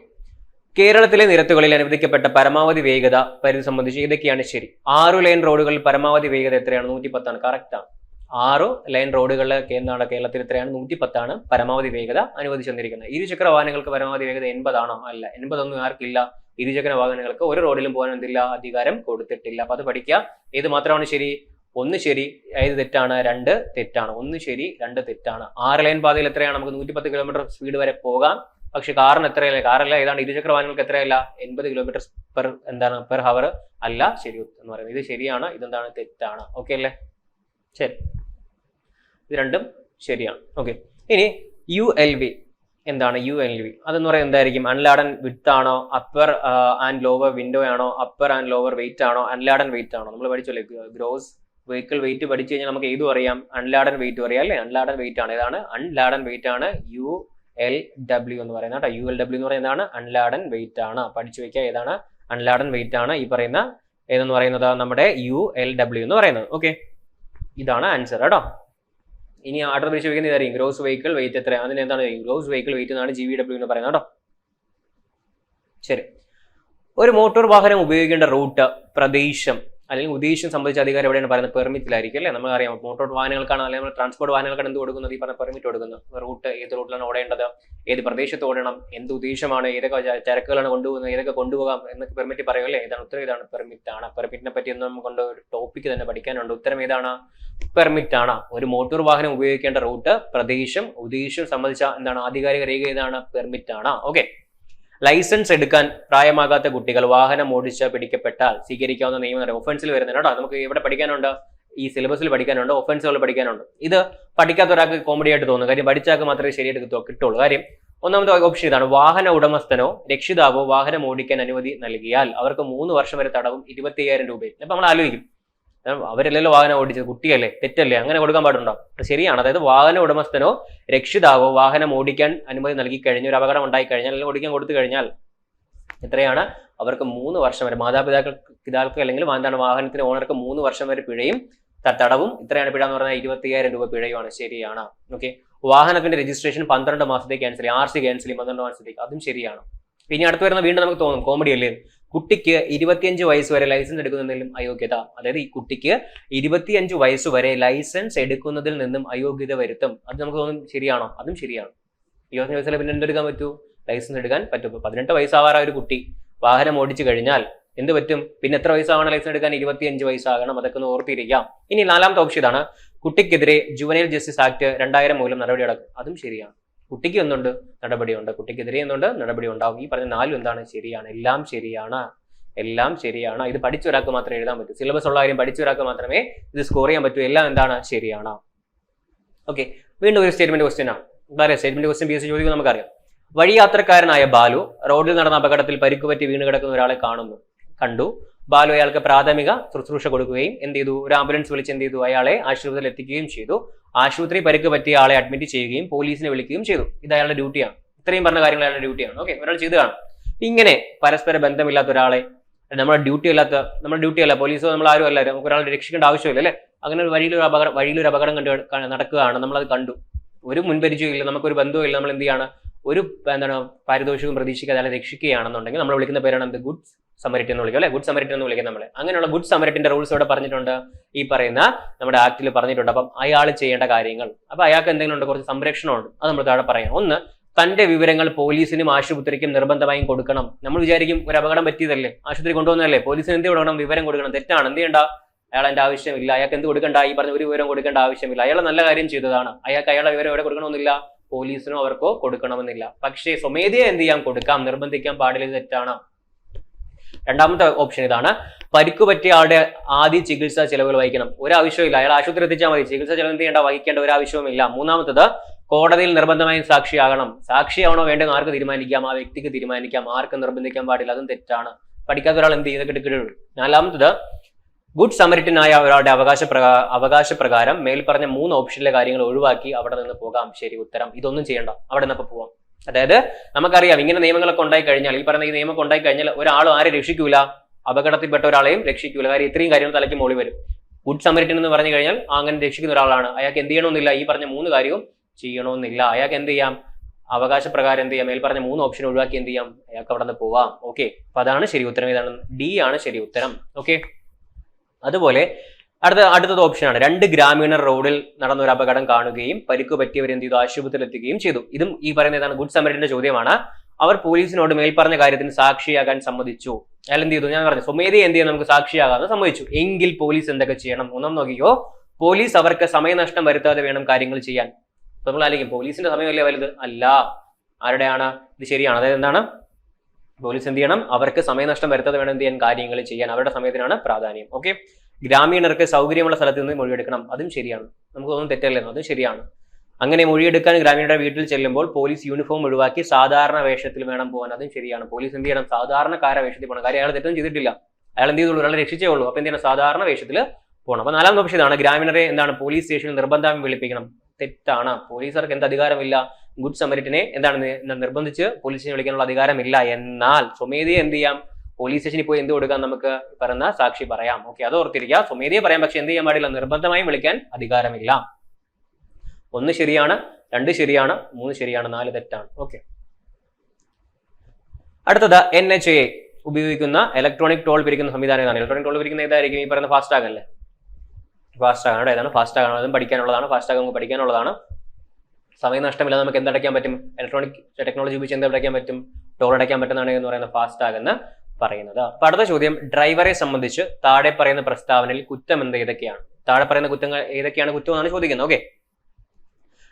കേരളത്തിലെ നിരത്തുകളിൽ അനുവദിക്കപ്പെട്ട പരമാവധി വേഗത പരിധി സംബന്ധിച്ച് ഇതൊക്കെയാണ് ശരി. ആറു ലൈൻ റോഡുകളിൽ പരമാവധി വേഗത എത്രയാണ്? നൂറ്റി പത്താണ് കറക്റ്റ് ആണ്. ആറു ലൈൻ റോഡുകളിലെ എന്താണ്? കേരളത്തിൽ എത്രയാണ്? നൂറ്റി പത്താണ് പരമാവധി വേഗത അനുവദിച്ചു തന്നിരിക്കുന്നത്. ഇരുചക്ര വാഹനങ്ങൾക്ക് പരമാവധി വേഗത എൺപതാണോ? അല്ല എൺപതൊന്നും ആർക്കില്ല. ഇരുചക്ര വാഹനങ്ങൾക്ക് ഒരു റോഡിലും പോകാൻ എന്തില്ല? അധികാരം കൊടുത്തിട്ടില്ല. അപ്പൊ അത് പഠിക്കുക. ഏത് മാത്രമാണ് ശരി? ഒന്ന് ശരി ഏത് തെറ്റാണ്? രണ്ട് തെറ്റാണ്. ഒന്ന് ശരി രണ്ട് തെറ്റാണ്. ആറ് ലൈൻ പാതയിൽ എത്രയാണ്? നമുക്ക് നൂറ്റി പത്ത് കിലോമീറ്റർ സ്പീഡ് വരെ പോകാം. പക്ഷെ കാറിന് എത്രയല്ല? കാറല്ല ഏതാണ് ഇരുചക്ര വാഹനങ്ങൾക്ക് എത്രയല്ല? എൺപത് കിലോമീറ്റർ പെർ എന്താണ് പെർ ഹവർ അല്ല ശരി എന്ന് പറയുന്നത്. ഇത് ശരിയാണ് ഇതെന്താണ് തെറ്റാണ്. ഓക്കെ അല്ലേ? ശരി. ഇത് രണ്ടും ശരിയാണ്. ഓക്കെ ഇനി യു എൽ വി എന്താണ് യു എൽ വി അതെന്ന് പറയുന്നത് എന്തായിരിക്കും? അൺലാഡൻ വിത്ത് ആണോ? അപ്പർ ആൻഡ് ലോവർ വിൻഡോ ആണോ? അപ്പർ ആൻഡ് ലോവർ വെയിറ്റ് ആണോ? അൺലാഡൻ വെയിറ്റ് ആണോ? നമ്മൾ പഠിച്ചല്ലേ? ഗ്രോസ് വെഹിക്കിൾ വെയിറ്റ് പഠിച്ചു കഴിഞ്ഞാൽ നമുക്ക് ഏതും അറിയാം. അൺലാഡൻ വെയിറ്റ് അറിയാം അല്ലേ? അൺലാഡൻ വെയിറ്റ് ആണ്. ഏതാണ്? അൺലാഡൻ വെയിറ്റ് ആണ്. യു എൽ ഡബ്ല്യു എന്ന് പറയുന്ന കേട്ടോ. യു എൽ ഡബ്ല്യു എന്ന് പറയുന്നതാണ് അൺലാഡൻ വെയിറ്റ് ആണ്. പഠിച്ചു വെക്കുക. ഏതാണ്? അൺലാഡൻ വെയിറ്റ് ആണ്. ഈ പറയുന്ന ഏതെന്ന് പറയുന്നത്? നമ്മുടെ യു എൽ ഡബ്ല്യു എന്ന് പറയുന്നത്. ഓക്കെ ഇതാണ് ആൻസർ കേട്ടോ. ഇനി ആർഡർ പഠിച്ചു വെക്കുന്ന ഇതായിരിക്കും. ഗ്രോസ് വെഹിക്കിൾ വെയിറ്റ് എത്ര അതിന് എന്താണ് ഗ്രോസ് വെഹിക്കിൾ വെയിറ്റ് എന്നാണ് ജി വി ഡബ്ല്യു എന്ന് പറയുന്നത് കേട്ടോ. ശരി. ഒരു മോട്ടോർ വാഹനം ഉപയോഗിക്കേണ്ട റൂട്ട് പ്രദേശം അല്ലെങ്കിൽ ഉദ്ദേശം സംബന്ധിച്ച അധികാരം എവിടെയാണ് പറയുന്നത്? പെർമിറ്റിലായിരിക്കും അല്ലേ? നമുക്കറിയാം മോട്ടോർ വാഹനങ്ങൾക്കാണ് അല്ലെങ്കിൽ ട്രാൻസ്പോർട്ട് വാഹനങ്ങൾക്കാണ് എന്ത് കൊടുക്കുന്നത്? ഈ പറഞ്ഞ പെർമിറ്റ് കൊടുക്കുന്നത്. റൂട്ട് ഏത് റൂട്ടിലാണ് ഓടേണ്ടത്? ഏത് പ്രദേശത്ത് ഓടണം? എന്ത് ഉദ്ദേശമാണ്? ഏതൊക്കെ ചരക്കുകളാണ് കൊണ്ടുപോകുന്നത്? ഏതൊക്കെ കൊണ്ടുപോകാം? എന്നൊക്കെ പെർമിറ്റ് പറയും അല്ലേ? ഇതാണ് ഉത്തരം. ഇതാണ് പെർമിറ്റ് ആണ്. പെർമിറ്റിനെ പറ്റി ഒന്നും കൊണ്ട് ഒരു ടോപ്പിക്ക് തന്നെ പഠിക്കാനുണ്ട്. ഉത്തരം ഏതാണ്? പെർമിറ്റ് ആണ്. ഒരു മോട്ടോർ വാഹനം ഉപയോഗിക്കേണ്ട റൂട്ട് പ്രദേശം ഉദ്ദേശം സംബന്ധിച്ച എന്താണ്? ആധികാരിക രേഖ ഏതാണ്? പെർമിറ്റ് ആണ്. ഓക്കെ ലൈസൻസ് എടുക്കാൻ പ്രായമാകാത്ത കുട്ടികൾ വാഹനം ഓടിച്ച് പിടിക്കപ്പെട്ടാൽ സ്വീകരിക്കാവുന്ന നിയമം ഒഫൻസിൽ വരുന്നുണ്ട് നമുക്ക് ഇവിടെ പഠിക്കാനുണ്ട്. ഈ സിലബസിൽ പഠിക്കാനുണ്ട്. ഒഫൻസുകൾ പഠിക്കാനുണ്ട്. ഇത് പഠിക്കാത്ത ഒരാൾക്ക് കോമഡി ആയിട്ട് തോന്നും. കാര്യം പഠിച്ചാൽ മാത്രമേ ശരിയായിട്ട് കിട്ടൂ- കിട്ടുള്ളൂ. കാര്യം ഒന്നാമത്തെ ഓപ്ഷൻ ഇതാണ്. വാഹന ഉടമസ്ഥനോ രക്ഷിതാവോ വാഹനം ഓടിക്കാൻ അനുമതി നൽകിയാൽ അവർക്ക് മൂന്ന് വർഷം വരെ തടവും ഇരുപത്തി രൂപയും. അപ്പൊ നമ്മൾ ആലോചിക്കും. അവരല്ലല്ലോ വാഹനം ഓടിച്ചത് കുട്ടിയല്ലേ തെറ്റല്ലേ അങ്ങനെ കൊടുക്കാൻ പാടുണ്ടോ? ശരിയാണ്. അതായത് വാഹന ഉടമസ്ഥനോ രക്ഷിതാവോ വാഹനം ഓടിക്കാൻ അനുമതി നൽകി കഴിഞ്ഞ ഒരു അപകടം ഉണ്ടായി കഴിഞ്ഞാൽ അല്ലെങ്കിൽ ഓടിക്കാൻ കൊടുത്തു കഴിഞ്ഞാൽ എത്രയാണ്? അവർക്ക് മൂന്ന് വർഷം വരെ മാതാപിതാക്കൾ പിതാക്കൾക്ക് അല്ലെങ്കിൽ എന്താണ് വാഹനത്തിന്റെ ഓണർക്ക് മൂന്ന് വർഷം വരെ പിഴയും തടവും ഇത്രയാണ് പിഴ എന്ന് പറഞ്ഞാൽ ഇരുപത്തി അയ്യായിരം രൂപ പിഴയുമാണ്. ശരിയാണ്. ഓക്കെ? വാഹനത്തിന്റെ രജിസ്ട്രേഷൻ പന്ത്രണ്ട് മാസത്തേക്ക് ക്യാൻസൽ ചെയ്യും ആർ സി ക്യാൻസൽ ചെയ്യും പന്ത്രണ്ട് മാസത്തേക്ക്. അതും ശരിയാണ്. പിന്നെ അടുത്ത് വരുന്ന വീണ്ടും നമുക്ക് തോന്നും കോമഡി അല്ലേ കുട്ടിക്ക് ഇരുപത്തിയഞ്ച് വയസ്സ് വരെ ലൈസൻസ് എടുക്കുന്നതിലും അയോഗ്യത. അതായത് ഈ കുട്ടിക്ക് ഇരുപത്തിയഞ്ച് വയസ്സ് വരെ ലൈസൻസ് എടുക്കുന്നതിൽ നിന്നും അയോഗ്യത വരുത്തും. അത് നമുക്ക് തോന്നും ശരിയാണോ? അതും ശരിയാണ്. ഇരുപത്തഞ്ച് വയസ്സിലെ പിന്നെ എന്തെടുക്കാൻ പറ്റൂ? ലൈസൻസ് എടുക്കാൻ പറ്റും. പതിനെട്ട് വയസ്സാവാറ ഒരു കുട്ടി. വാഹനം ഓടിച്ചു കഴിഞ്ഞാൽ എന്ത് പറ്റും? പിന്നെ എത്ര വയസ്സാവണം ലൈസൻസ് എടുക്കാൻ? ഇരുപത്തിയഞ്ച് വയസ്സാകണം. അതൊക്കെ ഒന്ന് ഓർത്തിരിക്കാം. ഇനി നാലാമത്തെ ഓപ്ഷൻ ഇതാണ് കുട്ടിക്കെതിരെ ജുവനൈൽ ജസ്റ്റിസ് ആക്ട് രണ്ടായിരം മൂലം നടപടി അതും ശരിയാണ്. കുട്ടിക്ക് എന്തുണ്ട്? നടപടിയുണ്ട്. കുട്ടിക്കെതിരെ എന്തുണ്ട്? നടപടി ഉണ്ടാവും ഈ പറഞ്ഞ നാലും എന്താണ്? ശരിയാണ്. എല്ലാം ശരിയാണ്. എല്ലാം ശരിയാണ്. ഇത് പഠിച്ച ഒരാൾക്ക് മാത്രമേ എഴുതാൻ പറ്റൂ. സിലബസ് ഉള്ള കാര്യം പഠിച്ച ഒരാൾക്ക് മാത്രമേ ഇത് സ്കോർ ചെയ്യാൻ പറ്റൂ. എല്ലാം എന്താണ്? ശരിയാണ്. ഓക്കെ വീണ്ടും ഒരു സ്റ്റേറ്റ്മെന്റ് ക്വസ്റ്റ്യൻ ആണ്. എന്താ statement question P S C നമുക്കറിയാം. വഴിയാത്രക്കാരനായ ബാലു റോഡിൽ നടന്ന അപകടത്തിൽ പരിക്കുപറ്റി വീണ് കിടക്കുന്ന ഒരാളെ കാണുന്നു. കണ്ടു. ബാലു അയാൾക്ക് പ്രാഥമിക ശുശ്രൂഷ കൊടുക്കുകയും എന്ത് ചെയ്തു? ഒരു ആംബുലൻസ് വിളിച്ച് എന്ത് ചെയ്തു? അയാളെ ആശുപത്രിയിൽ എത്തിക്കുകയും ചെയ്തു. ആശുപത്രി പരിക്ക് പറ്റിയ ആളെ അഡ്മിറ്റ് ചെയ്യുകയും പോലീസിനെ വിളിക്കുകയും ചെയ്തു. ഇത് അയാളുടെ ഡ്യൂട്ടിയാണ് ഇത്രയും പറഞ്ഞ കാര്യങ്ങൾ അയാളുടെ ഡ്യൂട്ടിയാണ് ഓക്കെ ഒരാൾ ചെയ്തു കാണും. ഇങ്ങനെ പരസ്പര ബന്ധമില്ലാത്ത ഒരാളെ നമ്മുടെ ഡ്യൂട്ടി അല്ലാത്ത നമ്മുടെ ഡ്യൂട്ടി അല്ല പോലീസോ നമ്മൾ ആരും അല്ല നമുക്ക് ഒരാളെ രക്ഷിക്കേണ്ട ആവശ്യമില്ല അല്ലേ? അങ്ങനെ ഒരു വഴിയിലൊരു അപകടം വഴിയിലൊരു അപകടം കണ്ടു നടക്കുകയാണ്. നമ്മളത് കണ്ടു. ഒരു മുൻപരിചയമില്ല നമുക്കൊരു ബന്ധവും ഇല്ല നമ്മൾ എന്ത് ചെയ്യാണ്? ഒരു എന്താണ് പാരിതോഷികം പ്രതീക്ഷിക്കാതെ അയാളെ രക്ഷിക്കുകയാണെന്നുണ്ടെങ്കിൽ നമ്മൾ വിളിക്കുന്ന പേരാണ് എന്ത്? ഗുഡ് സമരിറ്റ് എന്ന് വിളിക്കും അല്ലെ? ഗുഡ് സമരറ്റ് എന്ന് വിളിക്കും നമ്മളെ. അങ്ങനെയുള്ള ഗുഡ് സമരറ്റിന്റെ റൂൾസ് ഇവിടെ പറഞ്ഞിട്ടുണ്ട്. ഈ പറയുന്ന നമ്മുടെ ആക്ടിൽ പറഞ്ഞിട്ടുണ്ട്. അപ്പം അയാൾ ചെയ്യേണ്ട കാര്യങ്ങൾ. അപ്പൊ അയാൾക്ക് എന്തെങ്കിലും ഉണ്ട്? കുറച്ച് സംരക്ഷണമുണ്ട് അത് നമ്മൾ താഴെ പറയാം. ഒന്ന് തന്റെ വിവരങ്ങൾ പോലീസിനും ആശുപത്രിക്കും നിർബന്ധമായും കൊടുക്കണം. നമ്മൾ വിചാരിക്കും ഒരു അപകടം പറ്റിയതല്ലേ? ആശുപത്രി കൊണ്ടുവന്നതല്ലേ? പോലീസിന് എന്ത് കൊടുക്കണം? വിവരം കൊടുക്കണം. തെറ്റാണ്. എന്ത് ചെയ്യണ്ട? അയാൾ എന്റെ ആവശ്യമില്ല. അയാൾക്ക് എന്ത് കൊടുക്കണ്ട? ഈ പറഞ്ഞ ഒരു വിവരം കൊടുക്കേണ്ട ആവശ്യമില്ല. അയാൾ നല്ല കാര്യം ചെയ്തതാണ്. അയാൾക്ക് അയാളുടെ വിവരം എവിടെ കൊടുക്കണമെന്നില്ല. പോലീസിനോ അവർക്കോ കൊടുക്കണമെന്നില്ല. പക്ഷേ സ്വമേധയെ എന്ത് ചെയ്യാം? കൊടുക്കാം. നിർബന്ധിക്കാൻ പാടില്ല. തെറ്റാണ്. രണ്ടാമത്തെ ഓപ്ഷൻ ഇതാണ്. പരിക്ക് പറ്റിയ ആളുടെ ആദ്യ ചികിത്സാ ചെലവുകൾ വഹിക്കണം. ഒരാവശ്യമില്ല അയാൾ ആശുപത്രി എത്തിച്ചാൽ മതി. ചികിത്സാ ചെലവ് ചെയ്യേണ്ട? വഹിക്കേണ്ട ഒരു ആവശ്യവുമില്ല മൂന്നാമത്തത് കോടതിയിൽ നിർബന്ധമായും സാക്ഷിയാകണം സാക്ഷിയാവണോ വേണ്ടെന്ന് ആർക്ക് തീരുമാനിക്കാം? ആ വ്യക്തിക്ക് തീരുമാനിക്കാം. ആർക്ക് നിർബന്ധിക്കാൻ പാടില്ല. അതും തെറ്റാണ്. പഠിക്കാത്ത ഒരാൾ എന്ത് ചെയ്തൊക്കെ എടുക്കുകയുള്ളൂ നാലാമത്തത് ഗുഡ് സമരിറ്റനായ ഒരാളുടെ അവകാശ അവകാശ പ്രകാരം മേൽ പറഞ്ഞ മൂന്ന് ഓപ്ഷനിലെ കാര്യങ്ങൾ ഒഴിവാക്കി അവിടെ നിന്ന് പോകാം. ശരി ഉത്തരം. ഇതൊന്നും ചെയ്യണ്ട. അവിടെ നിന്ന് പോവാം. അതായത് നമുക്കറിയാം ഇങ്ങനെ നിയമങ്ങളൊക്കെ ഉണ്ടായി കഴിഞ്ഞാൽ ഈ പറഞ്ഞ ഈ നിയമം ഉണ്ടായി കഴിഞ്ഞാൽ ഒരാളും ആരെ രക്ഷിക്കൂല അപകടത്തിൽപ്പെട്ട ഒരാളെയും രക്ഷിക്കൂല. കാര്യം ഇത്രയും കാര്യങ്ങൾ തലയ്ക്ക് മോളി വരും. ഗുഡ് സമരിറ്റൻ എന്ന് പറഞ്ഞു കഴിഞ്ഞാൽ അങ്ങനെ രക്ഷിക്കുന്ന ഒരാളാണ്. അയാൾക്ക് എന്ത് ചെയ്യണമെന്നില്ല. ഈ പറഞ്ഞ മൂന്ന് കാര്യവും ചെയ്യണമെന്നില്ല. അയാൾക്ക് എന്ത് ചെയ്യാം? അവകാശ പ്രകാരം എന്ത് ചെയ്യാം? മേൽ പറഞ്ഞ മൂന്ന് ഓപ്ഷൻ ഒഴിവാക്കി എന്ത് ചെയ്യാം? അയാൾക്ക് അവിടെ നിന്ന് പോവാം. ഓക്കെ അപ്പൊ അതാണ് ശരി ഉത്തരം. ഇതാണ് ഡി ആണ് ശരി ഉത്തരം. ഓക്കെ അതുപോലെ അടുത്ത അടുത്തത് ഓപ്ഷനാണ് രണ്ട് ഗ്രാമീണർ റോഡിൽ നടന്ന ഒരു അപകടം കാണുകയും പരിക്ക് പറ്റിയവർ എന്ത് ചെയ്തു? ആശുപത്രിയിൽ എത്തുകയും ചെയ്തു. ഇതും ഈ പറയുന്ന ഏതാണ് ഗുഡ് സമരിന്റെ ചോദ്യമാണ്. അവർ പോലീസിനോട് മേൽപ്പറഞ്ഞ കാര്യത്തിന് സാക്ഷിയാകാൻ സമ്മതിച്ചു. അയാൾ എന്ത് ചെയ്തു? ഞാൻ പറഞ്ഞു സ്വമേധി എന്ത് ചെയ്യാൻ നമുക്ക് സാക്ഷിയാകാതെ സമ്മതിച്ചു. എങ്കിൽ പോലീസ് എന്തൊക്കെ ചെയ്യണം? ഒന്നും നോക്കിയോ പോലീസ് അവർക്ക് സമയനഷ്ടം വരുത്താതെ വേണം കാര്യങ്ങൾ ചെയ്യാൻ. നമ്മൾ ആലോചിക്കും പോലീസിന്റെ സമയമല്ലേ വലുത്? അല്ല. ആരുടെയാണ്? ഇത് ശരിയാണ്. അതായത് എന്താണ്? പോലീസ് എന്ത് ചെയ്യണം? അവർക്ക് സമയനഷ്ടം വരുത്താതെ വേണം എന്ത് ചെയ്യാൻ? കാര്യങ്ങൾ ചെയ്യാൻ. അവരുടെ സമയത്തിനാണ് പ്രാധാന്യം. ഓക്കെ? ഗ്രാമീണർക്ക് സൗകര്യമുള്ള സ്ഥലത്ത് നിന്ന് മൊഴിയെടുക്കണം. അതും ശരിയാണ്. നമുക്ക് നമുക്കൊന്നും തെറ്റല്ലെന്നോ? അതും ശരിയാണ്. അങ്ങനെ മൊഴിയെടുക്കാൻ ഗ്രാമീണരുടെ വീട്ടിൽ ചെല്ലുമ്പോൾ പോലീസ് യൂണിഫോം ഒഴിവാക്കി സാധാരണ വേഷത്തിൽ വേണം പോകാൻ. അതും ശരിയാണ്. പോലീസ് എന്ത് ചെയ്യണം? സാധാരണക്കാര വേഷത്തിൽ പോകണം. കാര്യം അയാൾ തെറ്റൊന്നും ചെയ്തിട്ടില്ല. അയാൾ എന്ത് ചെയ്തുള്ളൂ? ഒരാളെ രക്ഷിച്ചേ ഉള്ളൂ. അപ്പൊ എന്ത് ചെയ്യണം? സാധാരണ വേഷത്തിൽ പോകണം. അപ്പൊ നാലാമത്തെ ഓപ്ഷൻ ഇതാണ്. ഗ്രാമീണരെ എന്താണ്? പോലീസ് സ്റ്റേഷനിൽ നിർബന്ധം വിളിപ്പിക്കണം. തെറ്റാണ്. പോലീസുകാർക്ക് എന്ത് അധികാരമില്ല? ഗുഡ് സമരിറ്റിനെ എന്താണ് നിർബന്ധിച്ച് പോലീസിനെ വിളിക്കാനുള്ള അധികാരമില്ല. എന്നാൽ സ്വമേധയെ എന്ത് ചെയ്യാം? പോലീസ് സ്റ്റേഷനിൽ പോയി എന്ത് കൊടുക്കാൻ നമുക്ക് പറയുന്ന സാക്ഷി പറയാം. ഓക്കെ അത് ഓർത്തിരിക്കുക. സ്വമേധയെ പറയാം. പക്ഷെ എന്ത് ചെയ്യാൻ പാടില്ല? നിർബന്ധമായും വിളിക്കാൻ അധികാരമില്ല. ഒന്ന് ശരിയാണ് രണ്ട് ശരിയാണ് മൂന്ന് ശരിയാണ് നാല് തെറ്റാണ്. ഓക്കെ. അടുത്തത് എൻ എച്ച് എ ഉപയോഗിക്കുന്ന ഇലക്ട്രോണിക് ടോൾ പിരിക്കുന്ന സംവിധാനം ഏതാണ്? ഇലക്ട്രോണിക് ടോൾ പിരിക്കുന്ന ഏതായിരിക്കും? ഈ പറയുന്ന ഫാസ്റ്റ് ടാഗ് അല്ലേ? ഫാസ്റ്റ് ടാഗ് ആണ് ഏതാണ് ഫാസ്റ്റ് ടാഗ് ആണ്. അതും പഠിക്കാനുള്ളതാണ് ഫാസ്റ്റ് ടാഗ് നമുക്ക് പഠിക്കാനുള്ളതാണ്. സമയനഷ്ടമില്ല നമുക്ക് എന്തടയ്ക്കാൻ പറ്റും? ഇലക്ട്രോണിക് ടെക്നോളജി ഉപയോഗിച്ച് എന്ത് അടയ്ക്കാൻ പറ്റും? ടോൾ അടയ്ക്കാൻ പറ്റുന്നതാണ് എന്ന് പറയുന്ന ഫാസ്റ്റ് ടാഗ് എന്ന്. പറയുന്നത്. അപ്പൊ അടുത്ത ചോദ്യം ഡ്രൈവറെ സംബന്ധിച്ച് താഴെ പറയുന്ന പ്രസ്താവനയിൽ കുറ്റം എന്ത് ഏതൊക്കെയാണ്? താഴെ പറയുന്ന കുറ്റങ്ങൾ ഏതൊക്കെയാണ് കുറ്റം എന്നാണ് ചോദിക്കുന്നത്. ഓക്കെ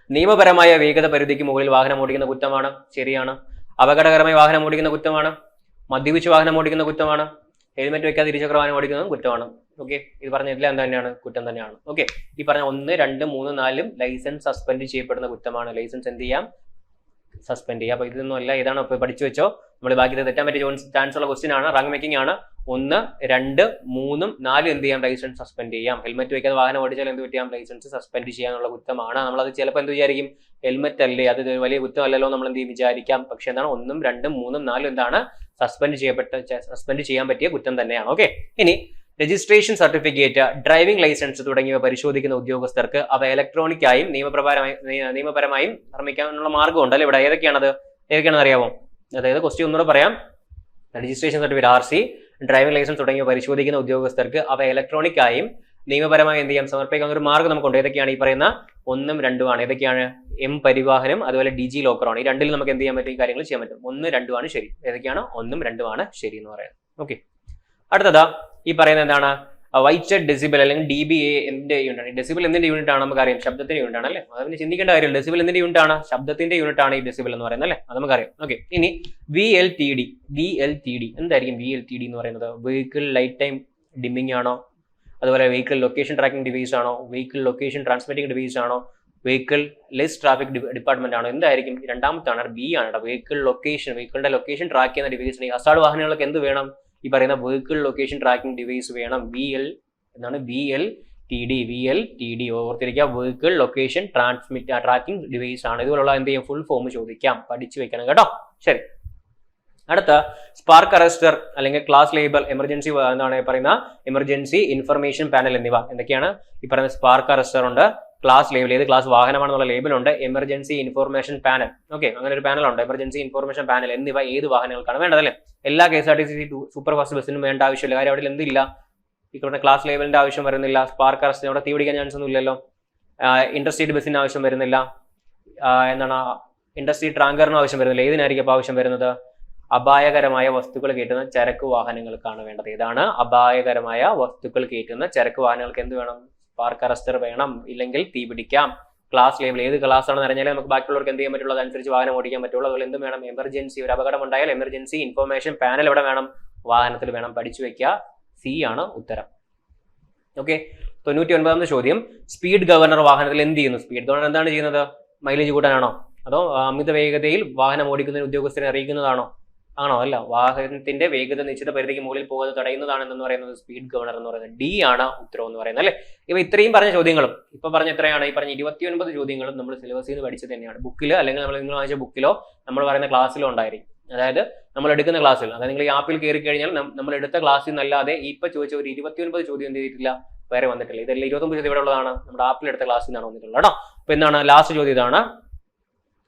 നിയമപരമായ വേഗത പരിധിക്ക് മുകളിൽ വാഹനം ഓടിക്കുന്ന കുറ്റമാണ് ശരിയാണ്. അപകടകരമായി വാഹനം ഓടിക്കുന്ന കുറ്റമാണ് മദ്യപിച്ച് വാഹനം ഓടിക്കുന്ന കുറ്റമാണ് ഹെൽമെറ്റ് വെക്കാതെ ഇരുചക്ര വാഹനം ഓടിക്കുന്നതും കുറ്റമാണ്. ഓക്കെ ഇത് പറഞ്ഞ എല്ലാം തന്നെയാണ്? കുറ്റം തന്നെയാണ്. ഓക്കെ ഈ പറഞ്ഞ ഒന്ന് രണ്ട് മൂന്ന് നാലും ലൈസൻസ് സസ്പെൻഡ് ചെയ്യപ്പെടുന്ന കുറ്റമാണ്. ലൈസൻസ് എന്ത് ചെയ്യാം? സസ്പെൻഡ് ചെയ്യാം. അപ്പൊ ഇതൊന്നും അല്ല. ഇതാണ് പഠിച്ചു വെച്ചോ? നമ്മൾ ബാക്കി തെറ്റാൻ പറ്റിയ ചാൻസ് ഉള്ള ക്വസ്റ്റ്യൻ ആണ്. റാങ്ക് മേക്കിംഗ് ആണ്. ഒന്ന് രണ്ട് മൂന്നും നാലും എന്ത് ചെയ്യാം? ലൈസൻസ് സസ്പെൻഡ് ചെയ്യാം. ഹെൽമെറ്റ് വെക്കാതെ വാഹനം ഓടിച്ചാൽ എന്ത് പറ്റിയാം? ലൈസൻസ് സസ്പെൻഡ് ചെയ്യാനുള്ള കുറ്റമാണ്. നമ്മളത് ചിലപ്പോൾ എന്ത് വിചാരിക്കും? ഹെൽമെറ്റ് അല്ലേ? അത് വലിയ കുറ്റമല്ലല്ലോ നമ്മൾ എന്ത് വിചാരിക്കാം. പക്ഷെ എന്താണ്? ഒന്നും രണ്ടും മൂന്നും നാലും എന്താണ്? സസ്പെൻഡ് ചെയ്യപ്പെട്ട സസ്പെൻഡ് ചെയ്യാൻ പറ്റിയ കുറ്റം തന്നെയാണ്. ഓക്കെ ഇനി രജിസ്ട്രേഷൻ സർട്ടിഫിക്കറ്റ് ഡ്രൈവിംഗ് ലൈസൻസ് തുടങ്ങിയവ പരിശോധിക്കുന്ന ഉദ്യോഗസ്ഥർക്ക് അവ ഇലക്ട്രോണിക്കായും നിയമപ്രകാരമായി നിയ- നിയമപരമായും നിർമ്മിക്കാനുള്ള മാർഗമുണ്ട് അല്ലെ ഇവിടെ? ഏതൊക്കെയാണത്? ഏതൊക്കെയാണെന്ന് അറിയാമോ അതായത് ക്വസ്റ്റ്യൻ ഒന്നുകൂടെ പറയാം. Registration certificate R C driving licence തുടങ്ങിയ പരിശോധിക്കുന്ന ഉദ്യോഗസ്ഥർക്ക് അവ ഇലക്ട്രോണിക് ആയും നിയമപരമായി എന്ത് ചെയ്യാം സമർപ്പിക്കാൻ ഒരു മാർഗം നമുക്കുണ്ട്. ഏതൊക്കെയാണ് ഈ പറയുന്ന ഒന്നും രണ്ടുമാണ് ഏതൊക്കെയാണ്? എം പരിവാഹനം അതുപോലെ ഡി ജി ലോക്കറാണ് ഈ രണ്ടിൽ നമുക്ക് എന്ത് ചെയ്യാൻ പറ്റും? ഈ കാര്യങ്ങൾ ചെയ്യാൻ പറ്റും. ഒന്ന് രണ്ടുമാണ് ശരി. ഏതൊക്കെയാണ്? ഒന്നും രണ്ടുമാണ് ശരി എന്ന് പറയുന്നത്. ഓക്കെ അടുത്തതാ ഈ പറയുന്ന എന്താണ്? വൈറ്റഡ് ഡെസിബിൾ അല്ലെങ്കിൽ ഡി ബി എ എന്തിന്റെ യൂണിറ്റ് ആണ്. ഡെസിബിൾ എന്തിന്റെ യൂണിറ്റ് ആണ് നമുക്കറിയാം? ശബ്ദത്തിന്റെ യൂണിറ്റ് ആണ് അല്ലേ? അതിന് ചിന്തിക്കേണ്ട കാര്യമില്ല. ഡെസിബിൾ എന്തിന്റെ യൂണിറ്റ് ആണ്? ശബ്ദത്തിന്റെ യൂണിറ്റ് ആണ് ഈ ഡെസിബിൾ എന്ന് പറയുന്നത് അല്ലേ? അത് നമുക്കറിയാം. ഓക്കെ ഇനി V L T D V L T D എന്തായിരിക്കും വി എൽ ടി ഡി എന്ന് പറയുന്നത്? വെഹിക്കിൾ ലൈറ്റ് ടൈം ഡിമ്മിങ് ആണോ? അതുപോലെ വെഹിക്കിൾ ലൊക്കേഷൻ ട്രാക്കിംഗ് ഡിവൈസ് ആണോ? വെഹിക്കിൾ ലൊക്കേഷൻ ട്രാൻസ്മിറ്റിംഗ് ഡിവൈസ് ആണോ? വെഹിക്കിൾ ലെസ് ട്രാഫിക് ഡിപ്പാർട്ട്മെന്റ് ആണോ? എന്തായിരിക്കും? രണ്ടാമത്താണ് ബി ആണ് വെഹിക്കിൾ ലൊക്കേഷൻ വെഹിക്കിളിന്റെ ലൊക്കേഷൻ ട്രാക്ക് ചെയ്യുന്ന ഡിവൈസ് ആണ് അസാഡ് വാഹനങ്ങൾക്ക് എന്ത് വേണം? ഈ പറയുന്ന വെഹിക്കിൾ ലൊക്കേഷൻ ട്രാക്കിംഗ് ഡിവൈസ് വേണം. വി എൽ എന്നാണ് V L T D V L T D ഓർത്തിരിക്കുക. Vehicle location transmit tracking device ആണ്. ഇതുപോലുള്ള എന്ത് ചെയ്യും? ഫുൾ ഫോം ചോദിക്കാം. പഠിച്ചു വെക്കണം കേട്ടോ. ശരി. അടുത്ത സ്പാർക്ക് അറസ്റ്റർ അല്ലെങ്കിൽ ക്ലാസ് ലേബൽ എമർജൻസി എന്താണ് പറയുന്ന? എമർജൻസി ഇൻഫർമേഷൻ പാനൽ എന്നിവ. എന്തൊക്കെയാണ്? ഈ പറയുന്ന സ്പാർക്ക് അറസ്റ്റർ ഉണ്ട്. ക്ലാസ് ലേബിൾ ഏത് ക്ലാസ് വാഹനമാണെന്നുള്ള ലേബിളുണ്ട് എമർജൻസി ഇൻഫർമേഷൻ പാനൽ ഓക്കെ അങ്ങനെ ഒരു പാനലുണ്ട് എമർജൻസി ഇൻഫർമേഷൻ പാനൽ എന്നിവ ഏത് വാഹനങ്ങൾക്കാണ് വേണ്ടത് അല്ലേ? എല്ലാ K S R T C super fast ബസ്സിനും വേണ്ട ആവശ്യമില്ല. കാര്യം അവിടെ എന്തില്ല പറഞ്ഞ ക്ലാസ് ലേബിളിന്റെ ആവശ്യം വരുന്നില്ല. സ്പാർക്ക് അറസ്റ്റ് അവിടെ തീ പിടിക്കാൻ ചാൻസ് ഒന്നും ഇല്ലല്ലോ. ഇൻഡസ്ട്രീറ്റ് ബസ്സിന് ആവശ്യം വരുന്നില്ല. എന്താണ് ഇൻഡസ്ട്രി ട്രാങ്കറിന് ആവശ്യം വരുന്നില്ല. ഏതിനായിരിക്കും അപ്പോൾ ആവശ്യം വരുന്നത്? അപായകരമായ വസ്തുക്കൾ കയറ്റുന്ന ചരക്ക് വാഹനങ്ങൾക്കാണ് വേണ്ടത്. ഇതാണ് അപായകരമായ വസ്തുക്കൾ കയറ്റുന്ന ചരക്ക് വാഹനങ്ങൾക്ക് എന്ത് വേണം? സ്പാർക്ക് അറസ്റ്റർ വേണം ഇല്ലെങ്കിൽ തീ പിടിക്കാം. ക്ലാസ് ലേബിൾ ഏത് ക്ലാസ് ആണെന്ന് അറിഞ്ഞാലേ നമുക്ക് ബാക്കിയുള്ളവർക്ക് എന്ത് ചെയ്യാൻ പറ്റുള്ളൂ? അതനുസരിച്ച് വാഹനം ഓടിക്കാൻ പറ്റുള്ളൂ. അതുപോലെ എന്ത് വേണം? എമർജൻസി ഒരു അപകടം ഉണ്ടായാൽ എമർജൻസി ഇൻഫർമേഷൻ പാനൽ എവിടെ വേണം? വാഹനത്തിൽ വേണം. പഠിച്ചു വെക്കുക. സി ആണ് ഉത്തരം. ഓക്കെ തൊണ്ണൂറ്റി ഒൻപതാമത്തെ ചോദ്യം. സ്പീഡ് ഗവർണർ വാഹനത്തിൽ എന്ത് ചെയ്യുന്നു? സ്പീഡ് ഗവർണർ എന്താണ് ചെയ്യുന്നത്? മൈലേജ് കൂട്ടാനാണോ? അതോ അമിത വേഗതയിൽ വാഹനം ഓടിക്കുന്ന ഉദ്യോഗസ്ഥരെ അറിയിക്കുന്നതാണോ? ആണോ? അല്ല വാഹനത്തിന്റെ വേഗത നിശ്ചിത പരിധിക്ക് മുകളിൽ പോകാതെ തടയുന്നതാണ് എന്ന് പറയുന്നത് സ്പീഡ് ഗവർണർ എന്ന് പറയുന്നത് ഡി ആണ് ഉത്തരവ് എന്ന് പറയുന്നത് അല്ലെ? ഇവ ഇത്രയും പറഞ്ഞ ചോദ്യങ്ങളും ഇപ്പൊ പറഞ്ഞ എത്രയാണ്? ഈ പറഞ്ഞ ഇരുപത്തിയൊൻപത് ചോദ്യങ്ങളും നമ്മൾ സിലബസിൽ നിന്ന് പഠിച്ചത് തന്നെയാണ്. ബുക്കിൽ അല്ലെങ്കിൽ നമ്മൾ നിങ്ങൾ വാങ്ങിച്ച ബുക്കിലോ നമ്മൾ പറയുന്ന ക്ലാസ്സിലോ ഉണ്ടായിരിക്കും. അതായത് നമ്മൾ എടുക്കുന്ന ക്ലാസ്സിൽ അതായത് നിങ്ങൾ ഈ ആപ്പിൽ കയറി കഴിഞ്ഞാൽ നമ്മൾ എടുത്ത ക്ലാസ്സിൽ നിന്നല്ലാതെ ഇപ്പൊ ചോദിച്ച ഒരു ഇരുപത്തിയൊൻപത് ചോദ്യം എന്ത് ചെയ്തിട്ടില്ല? വേറെ വന്നിട്ടില്ല. ഇതെല്ലാം ഇരുപത്തൊമ്പത് ചോദ്യം ഇവിടെ ഉള്ളതാണ്? നമ്മുടെ ആപ്പിൽ എടുത്ത ക്ലാസ്സിൽ നിന്നാണ് വന്നിട്ടുള്ളത് കേട്ടോ. അപ്പൊ എന്താണ് ലാസ്റ്റ് ചോദ്യം ഇതാണ്?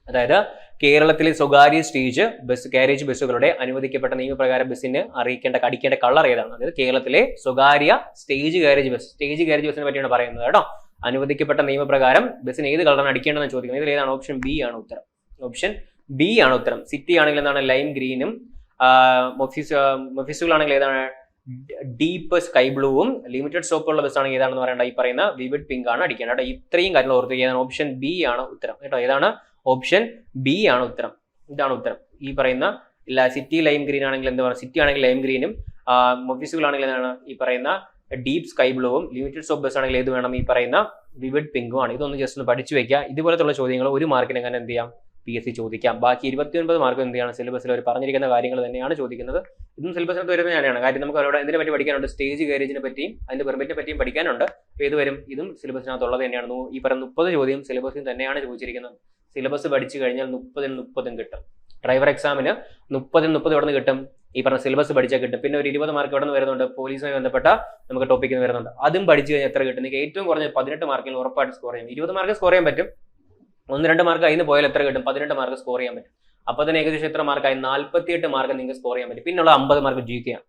അതായത് കേരളത്തിലെ സ്വകാര്യ സ്റ്റേജ് ബസ് കാരേജ് ബസ്സുകളുടെ അനുവദിക്കപ്പെട്ട നിയമപ്രകാരം ബസ്സിന് അറിയിക്കേണ്ട അടിക്കേണ്ട കളർ ഏതാണ്? അതായത് കേരളത്തിലെ സ്വകാര്യ stage carriage bus stage carriage ബസ്സിനെ പറ്റിയാണ് പറയുന്നത് കേട്ടോ. അനുവദിക്കപ്പെട്ട നിയമപ്രകാരം ബസ്സിന് ഏത് കളറാണ് അടിക്കേണ്ടതെന്ന് ചോദിക്കുന്നത്. ഇതിൽ ഏതാണ് ഓപ്ഷൻ ബി ആണ് ഉത്തരം. ഓപ്ഷൻ ബി ആണ് ഉത്തരം. സിറ്റി ആണെങ്കിൽ എന്താണ്? ലൈം ഗ്രീനും മൊഫീസുകളാണെങ്കിൽ ഏതാണ്? ഡീപ്പ് സ്കൈ ബ്ലൂവും ലിമിറ്റഡ് സ്റ്റോപ്പുള്ള ബസ് ആണെങ്കിൽ ഏതാണെന്ന് പറയേണ്ട? ഈ പറയുന്ന വിവിഡ് പിങ്ക് ആണ് അടിക്കേണ്ടത് ഇത്രയും കാര്യങ്ങൾ ഓർത്ത് ഏതാണ്? ഓപ്ഷൻ ബി ആണ് ഉത്തരം. കേട്ടോ. ഏതാണ്? ഓപ്ഷൻ ബി ആണ് ഉത്തരം. ഇതാണ് ഉത്തരം. ഈ പറയുന്ന സിറ്റി ലൈം ഗ്രീൻ ആണെങ്കിൽ എന്താ പറയുക സിറ്റി ആണെങ്കിൽ ലൈം ഗ്രീനും മൊഫീസുകളാണെങ്കിൽ എന്താണ് ഈ പറയുന്ന ഡീപ് സ്കൈ ബ്ലൂവും ലിമിറ്റഡ് സോപ്പ് ബസ് ആണെങ്കിൽ ഏത് വേണം ഈ പറയുന്ന വിവിഡ് പിങ്കും ആണ്. ഇതൊന്ന് ജസ്റ്റ് ഒന്ന് പഠിച്ചു വെക്കുക. ഇതുപോലത്തുള്ള ചോദ്യങ്ങൾ ഒരു മാർക്കിന് എങ്ങനെ എന്ത് ചെയ്യാം? പി എസ് സി ചോദിക്കാം. ബാക്കി ഇരുപത്തി ഒൻപത് മാർക്ക് എന്ത് ചെയ്യണം? സിലബസിൽ അവർ പറഞ്ഞിരിക്കുന്ന കാര്യങ്ങൾ തന്നെയാണ് ചോദിക്കുന്നത്. ഇതും സിലബസിനകത്ത് വരുന്നത് തന്നെയാണ്. കാര്യം നമുക്ക് അവരോട് ഇതിനെ പറ്റി പഠിക്കാനുണ്ട്? സ്റ്റേജ് കയറേജിനെ പറ്റിയും അതിന്റെ പെർമിറ്റിനെ പറ്റിയും പഠിക്കാനുണ്ട്. അപ്പോൾ വരും? ഇതും സിലബസിനകത്തുള്ളത് തന്നെയാണ്. ഈ പറയുന്ന മുപ്പത് ചോദ്യം സിലബസിൽ തന്നെയാണ് ചോദിച്ചിരിക്കുന്നത്. സിലബസ് പഠിച്ചു കഴിഞ്ഞാൽ മുപ്പതിന് മുപ്പതും കിട്ടും. ഡ്രൈവർ എക്സാമിന് മുപ്പതിന് മുപ്പത് എവിടെ നിന്ന് കിട്ടും? ഈ പറഞ്ഞ സിലബസ് പഠിച്ചാൽ കിട്ടും. പിന്നെ ഒരു ഇരുപത് മാർക്ക് എവിടെ നിന്ന് വരുന്നുണ്ട്? പോലീസുമായി ബന്ധപ്പെട്ട നമുക്ക് ടോപ്പിക്കിൽ നിന്ന് വരുന്നുണ്ട്. അതും പഠിച്ചു കഴിഞ്ഞാൽ എത്ര കിട്ടും? നിങ്ങൾക്ക് ഏറ്റവും കുറഞ്ഞ പതിനെട്ട് മാർക്കിൽ ഉറപ്പായിട്ട് സ്കോർ ചെയ്യും. ഇരുപത് മാർക്ക് സ്കോർ ചെയ്യാൻ പറ്റും. ഒന്ന് രണ്ട് മാർക്ക് അതിന് പോയാൽ എത്ര കിട്ടും? പതിനെട്ട് മാർക്ക് സ്കോർ ചെയ്യാൻ പറ്റും. അപ്പോൾ തന്നെ ഏകദേശം എത്ര മാർക്കായി നാൽപ്പത്തിയെട്ട് മാർക്ക് നിങ്ങൾക്ക് സ്കോർ ചെയ്യാൻ പറ്റും. പിന്നുള്ള അമ്പത് മാർക്ക് ജി കെ ആണ്.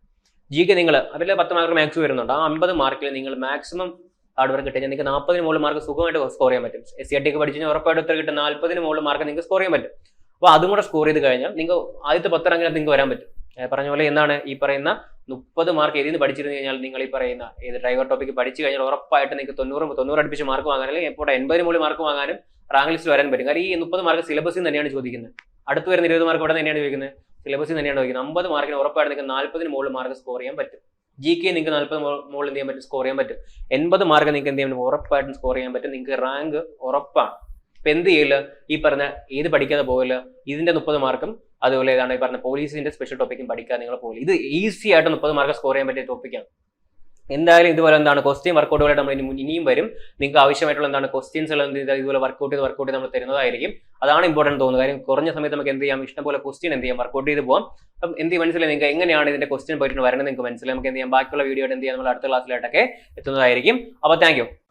ജി കെ നിങ്ങൾ അതിൽ പത്ത് മാർക്ക് മാക്സ് വരുന്നുണ്ട്. ആ അമ്പത് മാർക്കിൽ നിങ്ങൾ മാക്സിമം ഹാർഡ് വർക്ക് കിട്ടിയാൽ നിങ്ങൾക്ക് നാൽപ്പതിന് മുകളിൽ മാർക്ക് സുഖമായിട്ട് സ്കോർ ചെയ്യാൻ പറ്റും. എസ് സി ആർ ടി ഒക്കെ പഠിച്ചു ഉറപ്പായിട്ട് എത്ര കിട്ടും. നാൽപ്പതിന് മുകളിൽ മാർക്ക് നിങ്ങൾക്ക് സ്കോർ ചെയ്യാൻ പറ്റും. അപ്പോൾ അതും കൂടെ സ്കോർ ചെയ്ത് കഴിഞ്ഞാൽ നിങ്ങൾ ആദ്യത്തെ പത്ത് റാങ്കിനകത്ത് നിങ്ങൾക്ക് വരാൻ പറ്റും. പറഞ്ഞ പോലെ എന്താണ് ഈ പറയുന്ന മുപ്പത് മാർക്ക് ഏതിന് പഠിച്ചിരുന്നു കഴിഞ്ഞാൽ നിങ്ങൾ ഈ പറയുന്ന ഏത് ഡ്രൈവർ ടോപ്പിക്ക് പഠിച്ചു കഴിഞ്ഞാൽ ഉറപ്പായിട്ട് നിങ്ങൾക്ക് തൊണ്ണൂറ് തൊണ്ണൂറ് അടുപ്പിച്ച് മാർക്ക് വാങ്ങാൻ അല്ലെങ്കിൽ ഇപ്പോൾ എൺപതിന് മുകളിൽ മാർക്ക് വാങ്ങാനും റാങ്ക് ലിസ്റ്റ് വരാൻ പറ്റും. കാരണം ഈ മുപ്പത് മാർക്ക് സിലബസിൽ തന്നെയാണ് ചോദിക്കുന്നത്. അടുത്ത് വരുന്ന ഇരുപത് മാർക്ക് ഇവിടെ തന്നെയാണ് ചോദിക്കുന്നത്? സിലബസിൽ തന്നെയാണ് ചോദിക്കുന്നത്. അമ്പത് മാർക്കിന് ഉറപ്പായിട്ട് നിങ്ങൾക്ക് നാൽപ്പതിന് മുകളിൽ മാർക്ക് സ്കോർ ചെയ്യാൻ പറ്റും. ജി കെ നിങ്ങൾക്ക് നാൽപ്പത് മുകളിൽ എന്ത് ചെയ്യാൻ പറ്റും? സ്കോർ ചെയ്യാൻ പറ്റും. എൺപത് മാർക്ക് നിങ്ങൾക്ക് എന്ത് ചെയ്യാൻ ഉറപ്പായിട്ടും സ്കോർ ചെയ്യാൻ പറ്റും. നിങ്ങൾക്ക് റാങ്ക് ഉറപ്പാണ്. ഇപ്പൊ എന്ത് ചെയ്യില്ല ഈ പറഞ്ഞ ഏത് പഠിക്കാതെ പോകില്ല ഇതിന്റെ മുപ്പത് മാർക്കും അതുപോലെ ഏതാണ് ഈ പറഞ്ഞ പോലീസിന്റെ സ്പെഷ്യൽ ടോപ്പിക്കും പഠിക്കാതെ നിങ്ങൾ പോകില്ല ഇത് ഈസി ആയിട്ട് മുപ്പത് മാർക്ക് സ്കോർ ചെയ്യാൻ പറ്റിയ ടോപ്പിക്കാണ് എന്തായാലും ഇതുപോലെ എന്താണ് ക്വസ്റ്റ്യൻ വർക്കൗട്ടുകളായിട്ട് നമ്മൾ ഇനി ഇനിയും വരും. നിങ്ങൾക്ക് ആവശ്യമായിട്ടുള്ള എന്താണ് ക്വസ്റ്റ്യൻസ് എന്ത് ഇതുപോലെ വർക്കൗട്ട് ചെയ്ത് വർക്കൗട്ട് ചെയ്ത് നമ്മൾ തരുന്നതായിരിക്കും. അതാണ് ഇമ്പോർട്ടന്റ് തോന്നുന്നത്. കാര്യം കുറഞ്ഞ സമയത്ത് നമുക്ക് എന്ത് ചെയ്യാം? ഇഷ്ടംപോലെ ക്വസ്റ്റ്യൻ എന്ത് ചെയ്യാം? വർക്കൗട്ട് ചെയ്ത് പോകാം അപ്പം എന്ത് മനസ്സിലായി? നിങ്ങൾക്ക് എങ്ങനെയാണ് ഇതിന്റെ ക്വസ്റ്റ്യൻ പോയിട്ട് വരണത് നിങ്ങൾക്ക് മനസ്സിലായി. നമുക്ക് എന്ത് ചെയ്യാം? ബാക്കിയുള്ള വീഡിയോ എന്ത് ചെയ്യാം? നമ്മൾ അടുത്ത ക്ലാസ്സിലായിട്ടൊക്കെ എത്തുന്നതായിരിക്കും. അപ്പോൾ താങ്ക്